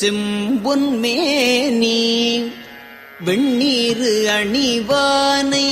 செம்பொன்மேனி வெண்ணீரு அணிவானை.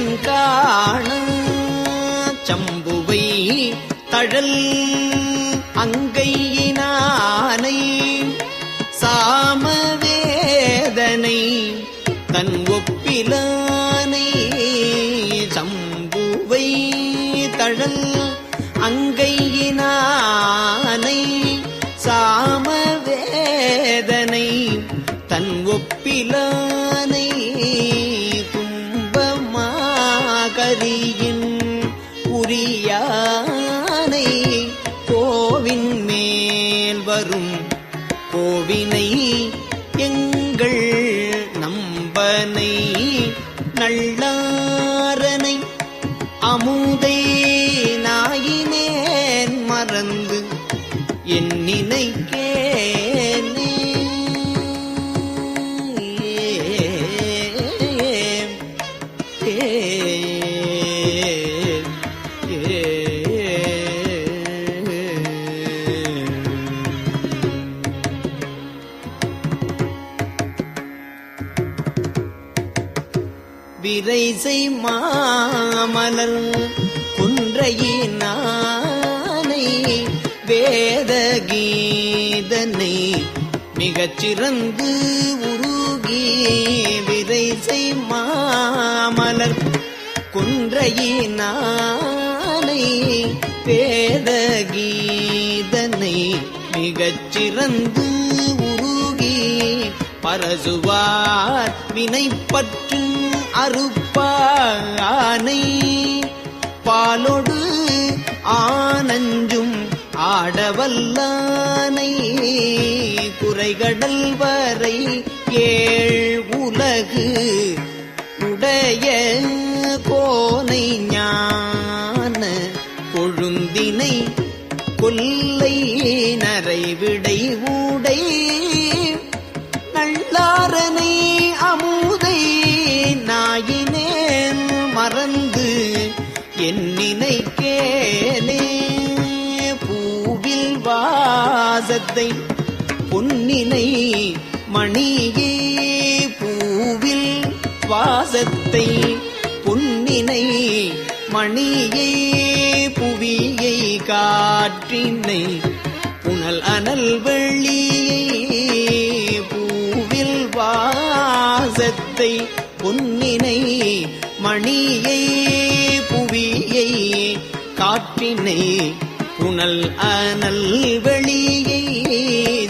மாலையன் காண சம்புவை தழல் அங்கையினானை சாமவேதனை தன் ஒப்பிலானை சம்புவை தழல் அங்கையினானை சாமவேதனை தன் ஒப்பிலானை விரைசை மாமலர் குன்றையினானை வேத கீதனை மிகச் உருகி விரைசை மாமலர் குன்றையினானை வேத கீதனை மிகச் உருகி பரசுவார் வினைப்பற்று பானை பாலொடு ஆனஞ்சும் ஆடவல்லானை குறைகடல் வரை ஏழ் உலகு உடைய முன்னினை மணியே பூவில் வாசத்தை புன்னினை மணியே புவியை காற்றினை புனல் அனல் வெள்ளியை பூவில் வாசத்தை பொன்னினை மணியை புவியை காற்றினை புனல் அனல் வெளியை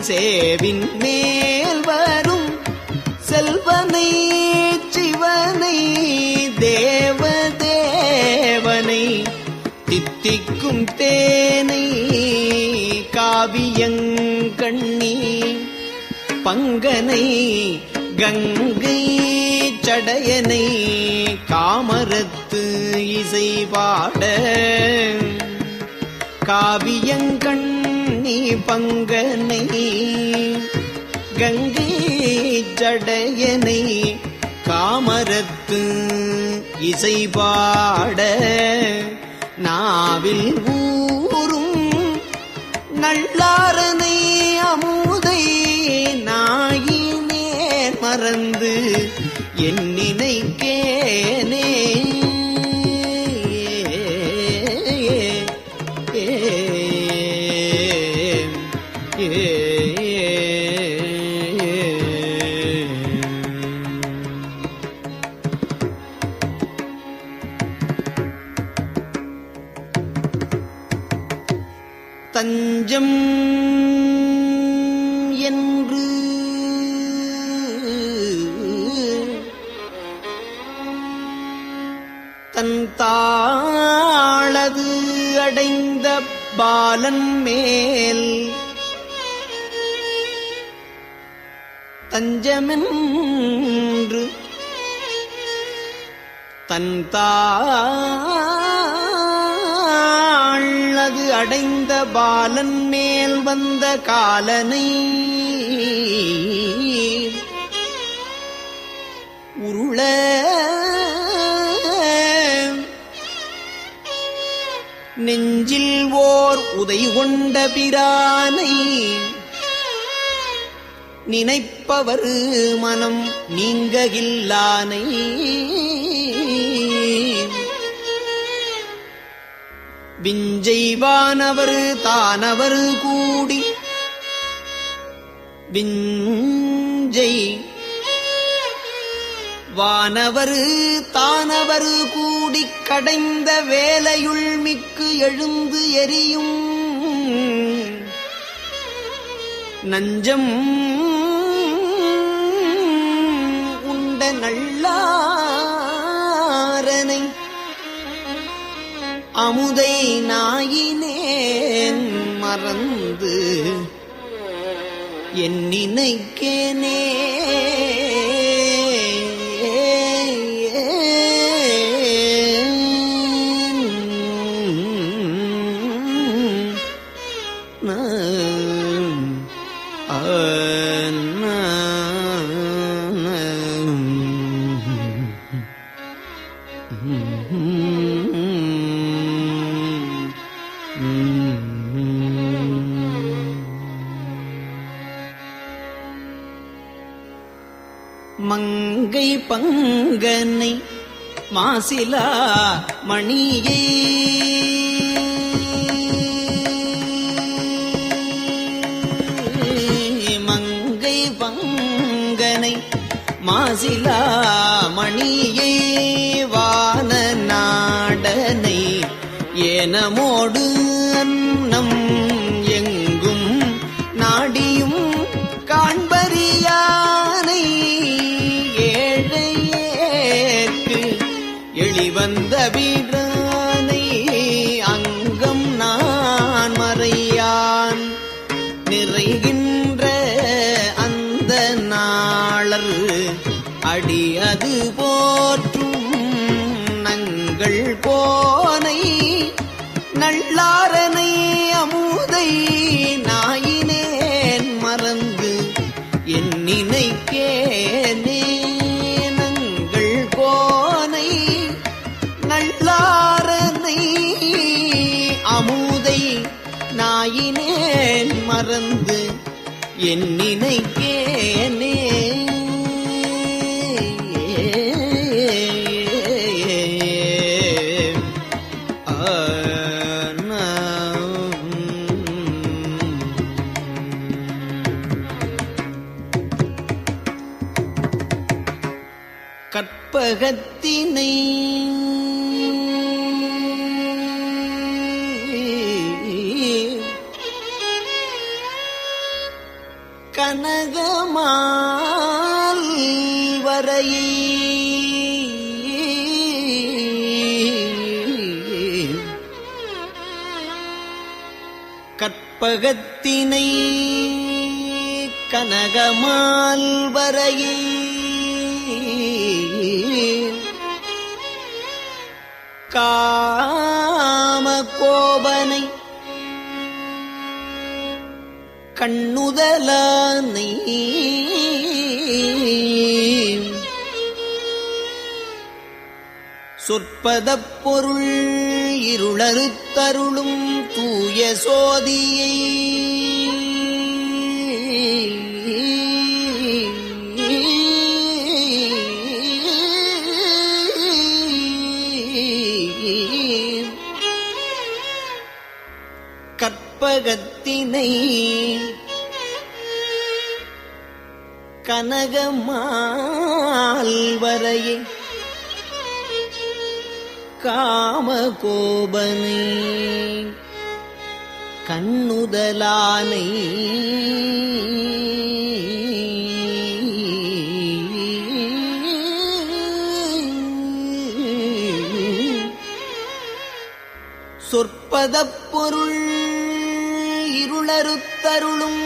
சேவின் மேல் வரும் செல்வனை சிவனை தேவ தேவனை தித்திக்கும் தேனை காவியங்கண்ணி பங்கனை கங்கை சடையனை காமரத்து இசை பாட காவியங்கண் நீ பங்கனை கங்கை ஜடையனை காமரத்து இசை பாட நாவில் ஊரும் நல்லாரனை அமுதை நாயினே மறந்து என் நினைக்கேனே உருள. நெஞ்சில் ஓர் உதை கொண்ட பிரானை நினைப்பவர் மனம் நீங்ககில்லானை. விஞ்செய்வானவர் தானவர் கூடி. விஞ்சை வானவர் தானவர் கூடி கடைந்த வேலையுள் மிக்கு எழுந்து எரியும். நஞ்சம் உண்ட நல்லாரனை அமுதை நாயினேன் மறந்து என் நினைக்கேனே அணியே மங்கை பங்கனை மாசிலா மணியே வான நாடனை ஏனமோடு அன்னம் வந்த வீரா வந்து என் நினைக்கேனே சொற்பதப் பொருள் இருளறுத்தருளும் தூய சோதியை. கற்பகத்தினை கனகமால் வரையே காம கோபனை கண்ணுதலானை சொற்பதப் பொருள் இருளறுத்தருளும்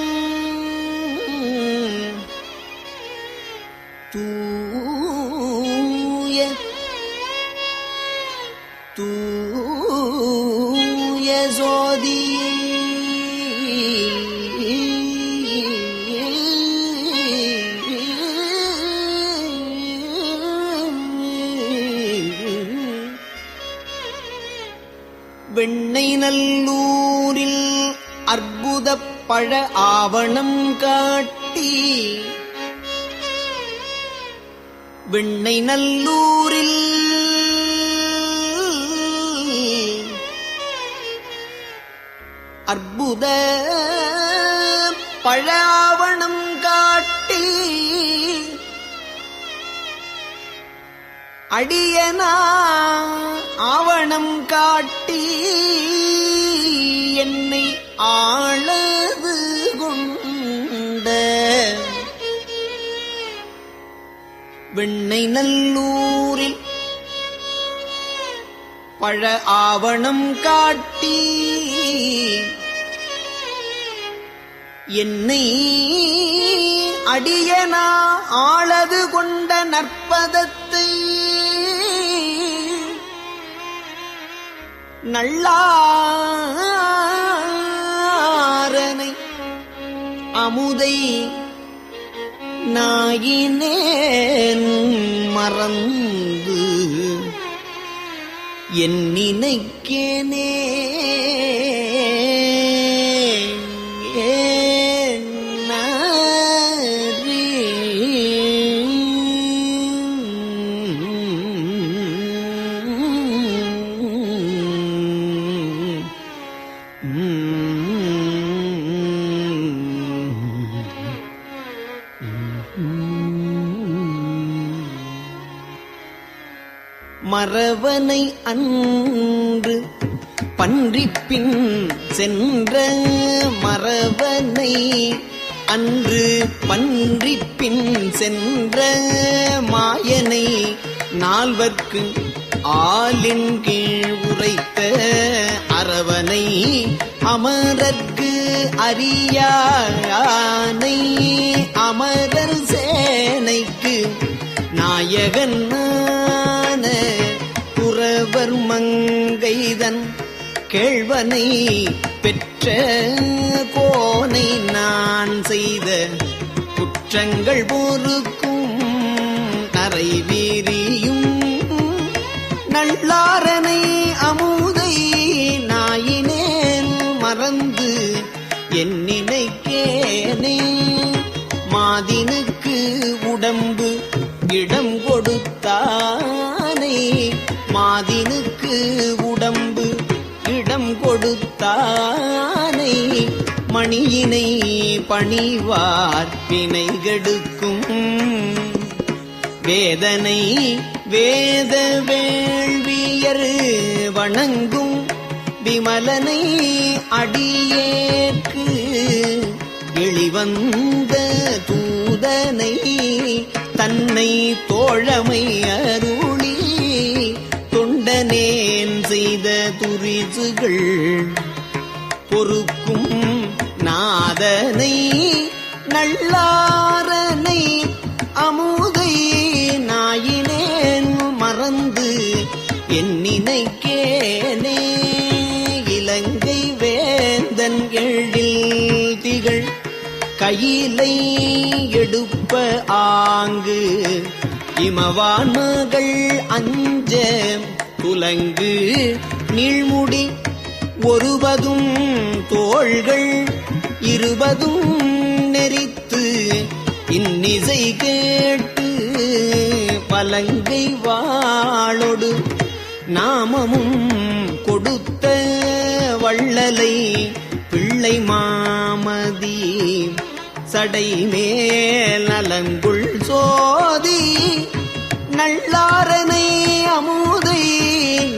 அற்புதப் ஆவணம் காட்டி விண்ணை நல்லூரில் அற்புத பழ ஆவணம் காட்டி அடியனா ஆவணம் காட்டி என்னை ஆள நல்லூரில் பழ ஆவணம் காட்டி என்னை அடியனா ஆளது கொண்ட நற்பதத்தை நல்லாரனை அமுதை நாயினேன் மறந்து என் நினைக்கேனே. அரவனை அன்று பன்றிப்பின் சென்ற மறவனை அன்று பன்றிப்பின் சென்ற மாயனை நால்வர்க்கு ஆளின் கீழ் உரைத்த அரவனை அமரர்க்கு அறியானை அமரர் சேனைக்கு நாயகன் புறவர் மங்கைதன் கேழ்வனை பெற்ற கோனை நான் செய்த குற்றங்கள் போருக்கும் நரை வீரியும் நல்லாரனை அமுதை நாயினேன் மறந்து என் நினைக்கேனே. மாதினுக்கு உடம்பு இடம் பணியினை பணிவார் வினைகெடுக்கும். வேதனை வேத வேள்வியர் வணங்கும். விமலனை அடியேற்கு வெளிவந்த தூதனை தன்னை தோழமை அருளி தொண்டனேன் செய்த துரிசுகள் பொறுப்பு நாதனை நல்லாரனை அமுதை நாயினேன் மறந்து என் நினைக்கேனே. இலங்கை வேந்தன் எழில் திகழ் கையிலை எடுப்ப ஆங்கு இமவான் மகள் அஞ்ச குலங்கு நீழ்முடி ஒருவதும் தோள்கள் இருபதும் நெறித்து இன்னிசை கேட்டு பலங்கை வாழொடு நாமமும் கொடுத்த வள்ளலை பிள்ளை மாமதி சடை மேல் நலங்குள் சோதி நல்லாரனை அமுதை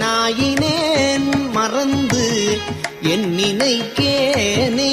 நாயினேன் மறந்து என் நினைக்கேனே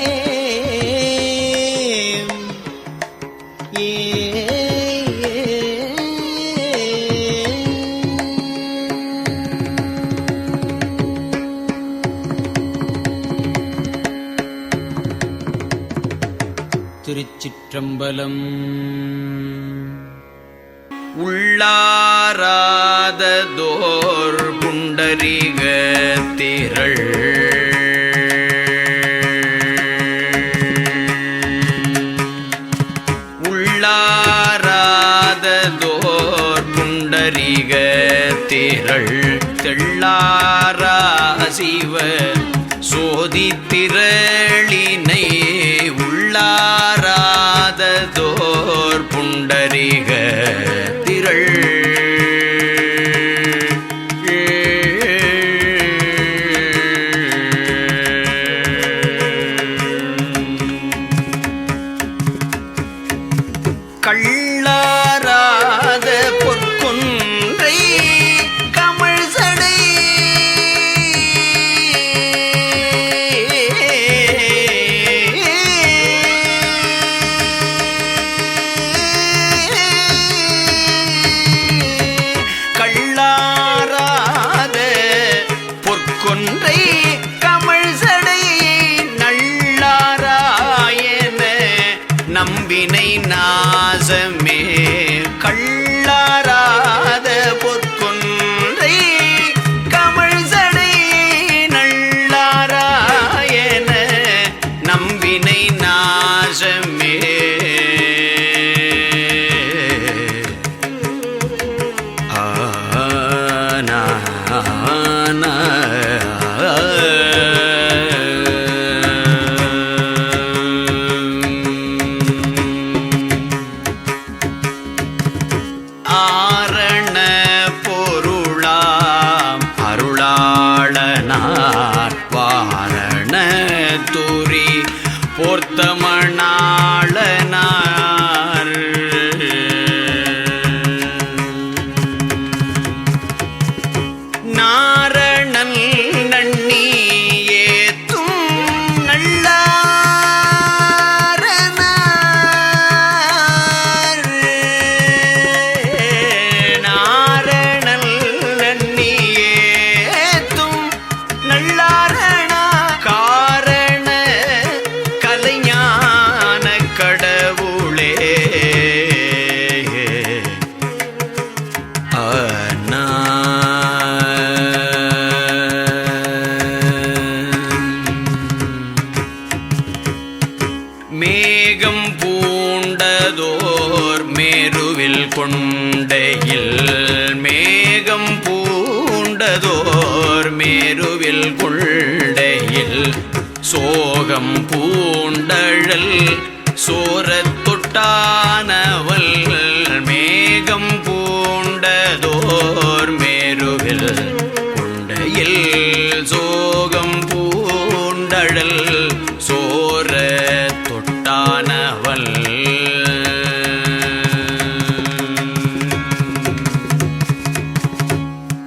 திருச்சிற்றம்பலம் உள்ளாராததோர் புண்டரீக திரள். உள்ளாராததோர் புண்டரீக திரள். தெள்ளாரா சிவ சோதித்திரளினை சோகம் பூண்டழல் சோரத் தொட்டானவள் மேகம் பூண்டதோர் மேருவில் உண்டையில் சோகம் பூண்டழல் சோர தொட்டானவள்.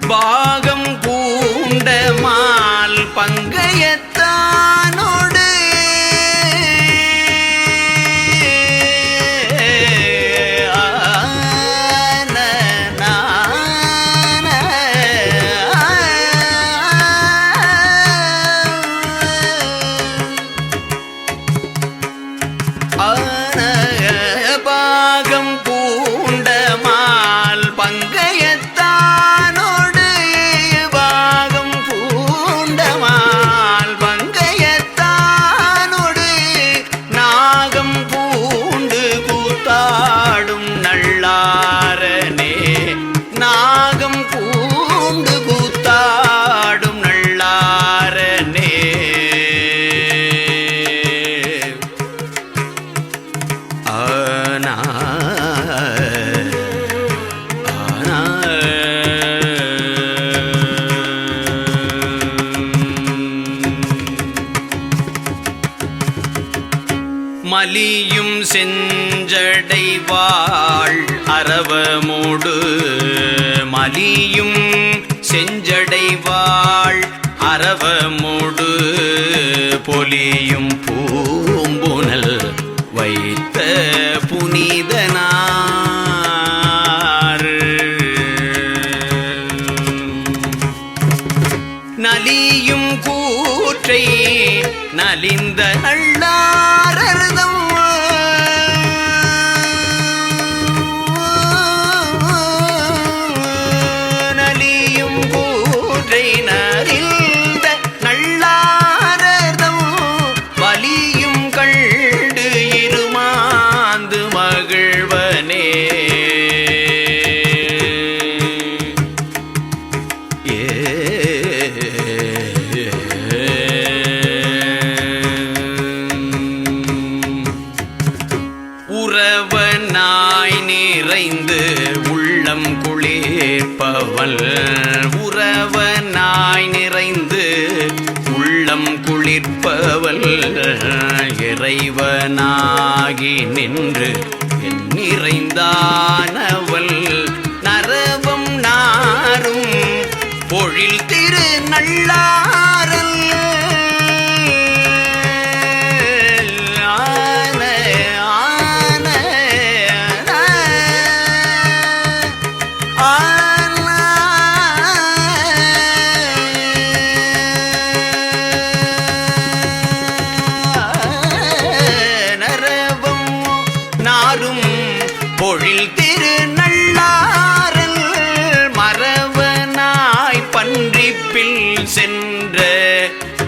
பாகம் பூண்ட மால் பங்கையத்தானோ மலியும் செஞ்சடைவாள் அரவமோடு மலியும் செஞ்சடைவாள் அரவமோடு பொலியும் பூம்புனல் வைத்த பொழில் திரு நல்லாரல் மறவனாய் பன்றிப்பில் சென்ற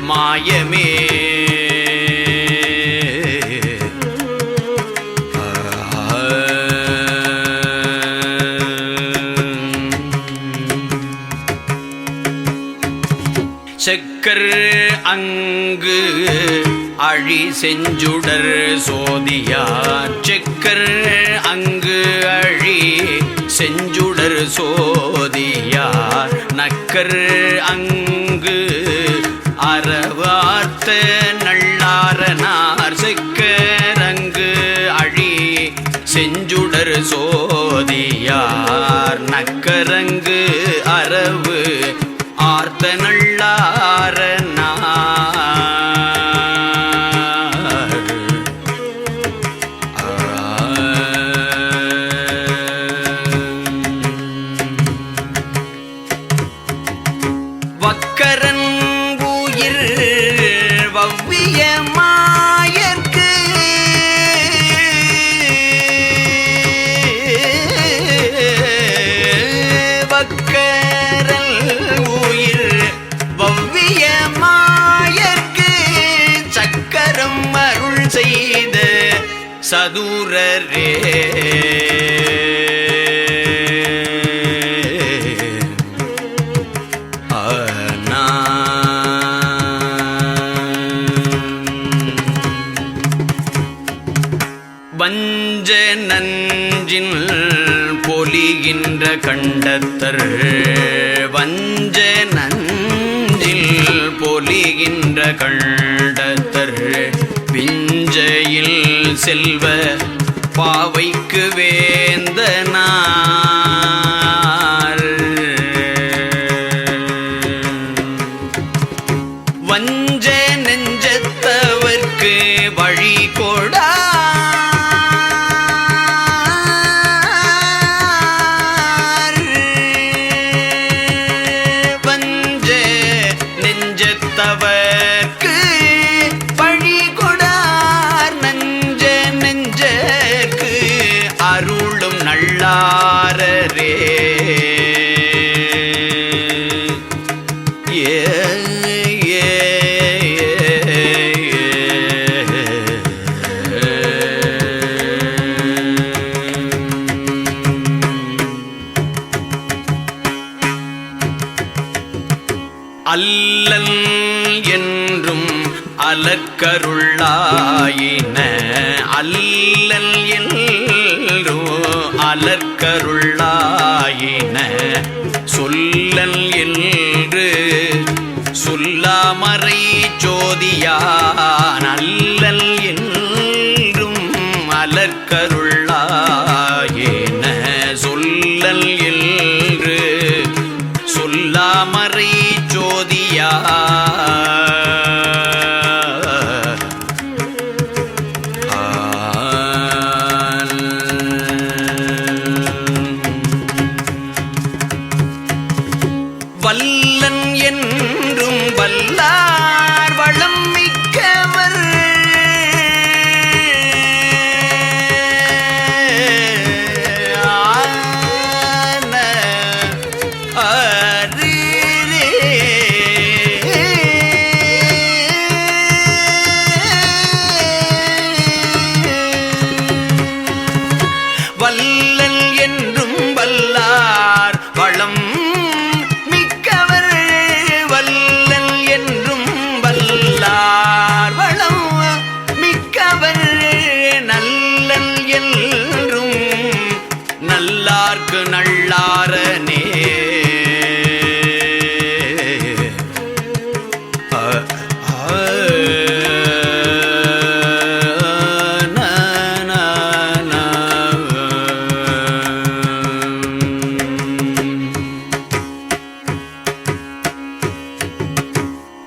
மாயமே. செக்கர் அங்கு அழி செஞ்சுடர் சோதியார். செக்கர் அழி செஞ்சுடர் சோதியார். நக்கர் அங்கு அறவார்த்த நள்ளாரனார் செக்கரங்கு அழி செஞ்சுடர் சோ வஞ்ச நஞ்சில் பொலிகின்ற கண்டத்தர் பிஞ்சையில் செல்வ பாவைக்கு வேந்தனா. அல்லல் என்றும் அலக்கருள்ளாயின அல்லல் என்றோ அலக்கருள்ளாயின சொல்லல் என்று சொல்லாமறை ஜோதியான். அல்லல் என்றும்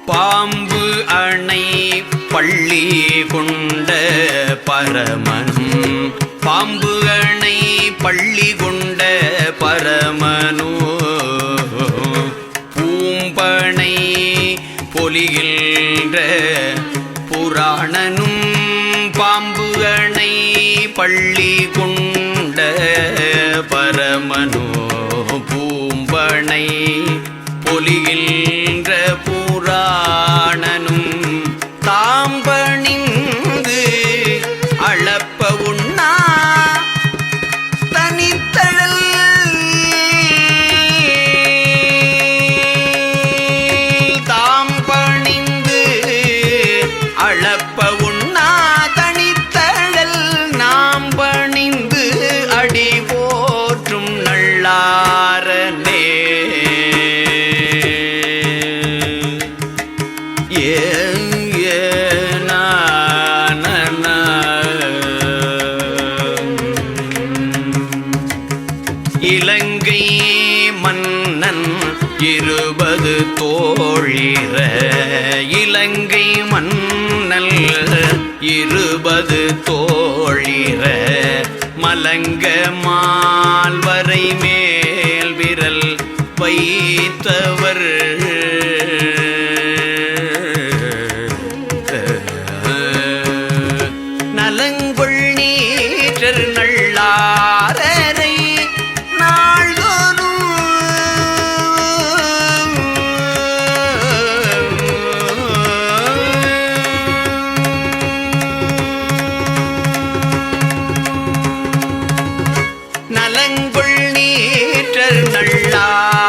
பாம்பு அணை பள்ளி கொண்ட பரமனும் பாம்பு அணை பள்ளி கொண்ட பரமனோ. பூம்பனை பொலிகின்ற புராணனும் பாம்பு அணை பள்ளி கொண்ட பரமனோ. பூம்பனை பொலிகின்ற மன்னல் இருபது தோழிர மலங்க மால்வரை நலங்கொள் நீற்றர் நள்ளாரரை